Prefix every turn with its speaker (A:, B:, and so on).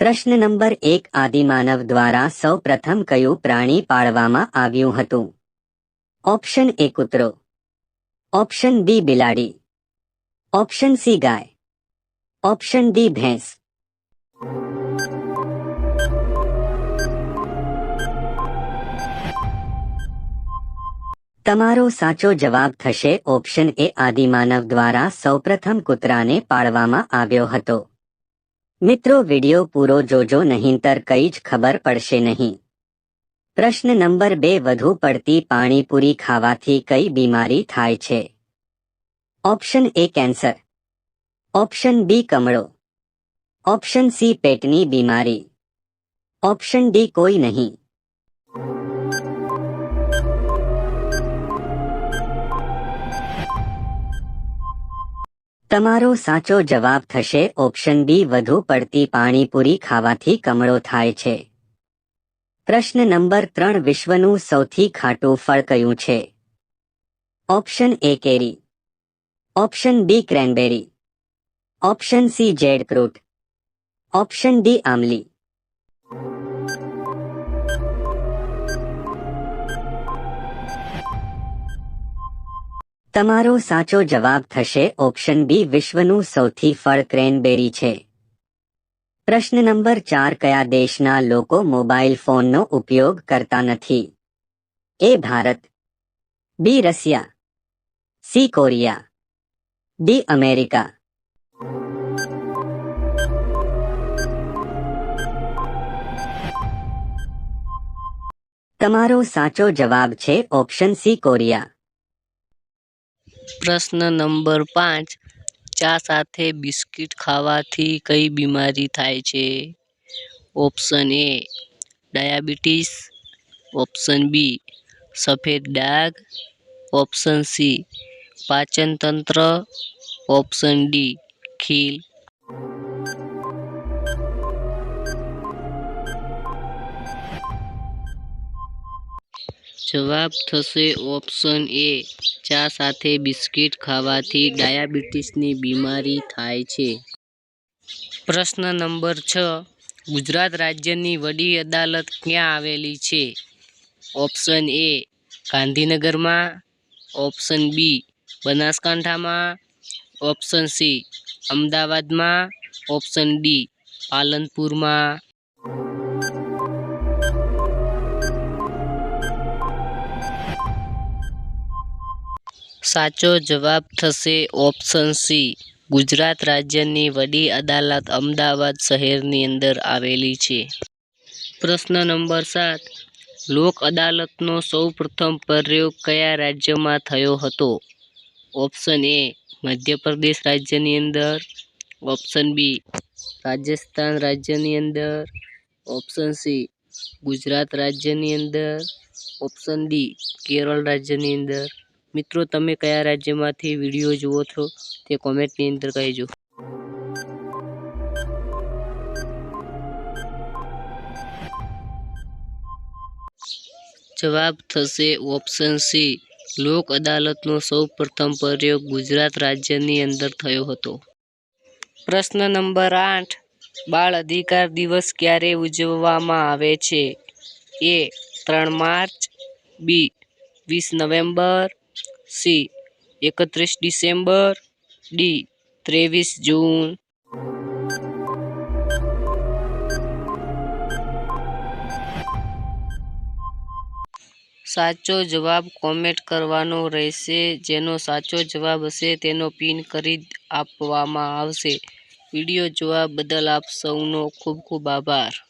A: પ્રશ્ન નંબર એક આદિમાનવ દ્વારા સૌ પ્રથમ કયું પ્રાણી પાળવામાં આવ્યું હતું? ઓપ્શન એ કૂતરો. ઓપ્શન બી બિલાડી. ઓપ્શન સી ગાય. ઓપ્શન ડી ભેંસ. તમારો સાચો જવાબ થશે ઓપ્શન એ આદિમાનવ દ્વારા સૌપ્રથમ કૂતરાને પાળવામાં આવ્યો હતો. મિત્રો વિડિયો પૂરો જોજો નહીંતર કઈ જ ખબર પડશે નહીં પ્રશ્ન નંબર બે વધુ પડતી પાણીપુરી ખાવાથી કઈ બીમારી થાય છે option A cancer option B કમળો option C પેટની બીમારી ઓપ્શન ડી કોઈ નહીં તમારો સાચો જવાબ થશે. ઓપ્શન બી, વધુ પડતી પાણીપુરી ખાવાથી કમળો થાય છે. પ્રશ્ન નંબર ત્રણ, વિશ્વનું સૌથી ખાટું ફળ કયું છે? Option A carry. Option B, cranberry. Option C, જેડફ્રૂટ. Option D આમલી તમારો સાચો જવાબ થશે ઓપ્શન બી વિશ્વનું સૌથી ફળ ક્રેનબેરી છે. પ્રશ્ન નંબર ચાર, કયા દેશના લોકો મોબાઈલ ફોનનો ઉપયોગ કરતા નથી? A Bharat, B Russia, C Korea, D America. તમારો સાચો જવાબ છે ઓપ્શન સી કોરિયા.
B: પ્રશ્ન નંબર પાંચ. ચા સાથે બિસ્કિટ ખાવાથી કઈ બીમારી થાય છે? Option A diabetes, option B સફેદ ડાઘ, ઓપ્શન સી પાચન તંત્ર ઓપ્શન ડી ખીલ. જવાબ થશે ઓપ્શન એ. ચા સાથે બિસ્કિટ ખાવાથી ડાયાબિટીસની બીમારી થાય છે. પ્રશ્ન નંબર છ. ગુજરાત રાજ્યની વડી અદાલત ક્યાં આવેલી છે? ઓપ્શન એ ગાંધીનગરમાં. ઓપ્શન બી બનાસકાંઠામાં. ઓપ્શન સી અમદાવાદમાં. ઓપ્શન ડી પાલનપુરમાં. સાચો જવાબ થશે ઓપ્શન સી ગુજરાત રાજ્યની વડી અદાલત અમદાવાદ શહેરની અંદર આવેલી છે. પ્રશ્ન નંબર સાત. લોક અદાલતનો સૌ પ્રથમ પ્રયોગ કયા રાજ્યમાં થયો હતો? ઓપ્શન એ મધ્યપ્રદેશ રાજ્યની અંદર. ઓપ્શન બી રાજસ્થાન રાજ્યની અંદર. ઓપ્શન સી ગુજરાત રાજ્યની અંદર. ઓપ્શન ડી કેરળ રાજ્યની અંદર. મિત્રો, તમે કયા રાજ્યમાંથી વીડિયો જુઓ છો તે કોમેન્ટની અંદર કહેજો. જવાબ થશે ઓપ્શન સી, લોક અદાલતનો સૌ પ્રથમ પ્રયોગ ગુજરાત રાજ્યની અંદર થયો હતો. પ્રશ્ન નંબર આઠ, બાળ અધિકાર દિવસ ક્યારે ઉજવવામાં આવે છે? એ, ત્રણ માર્ચ, બી, વીસ નવેમ્બર સી, એકત્રીસ ડિસેમ્બર ડી, ત્રેવીસ જૂન. સાચો જવાબ કોમેન્ટ કરવાનો રહેશે. જેનો સાચો જવાબ હશે તેનો પિન કરી આપવામાં આવશે. વીડિયો જોવા બદલ આપ સૌનો ખૂબ ખૂબ આભાર.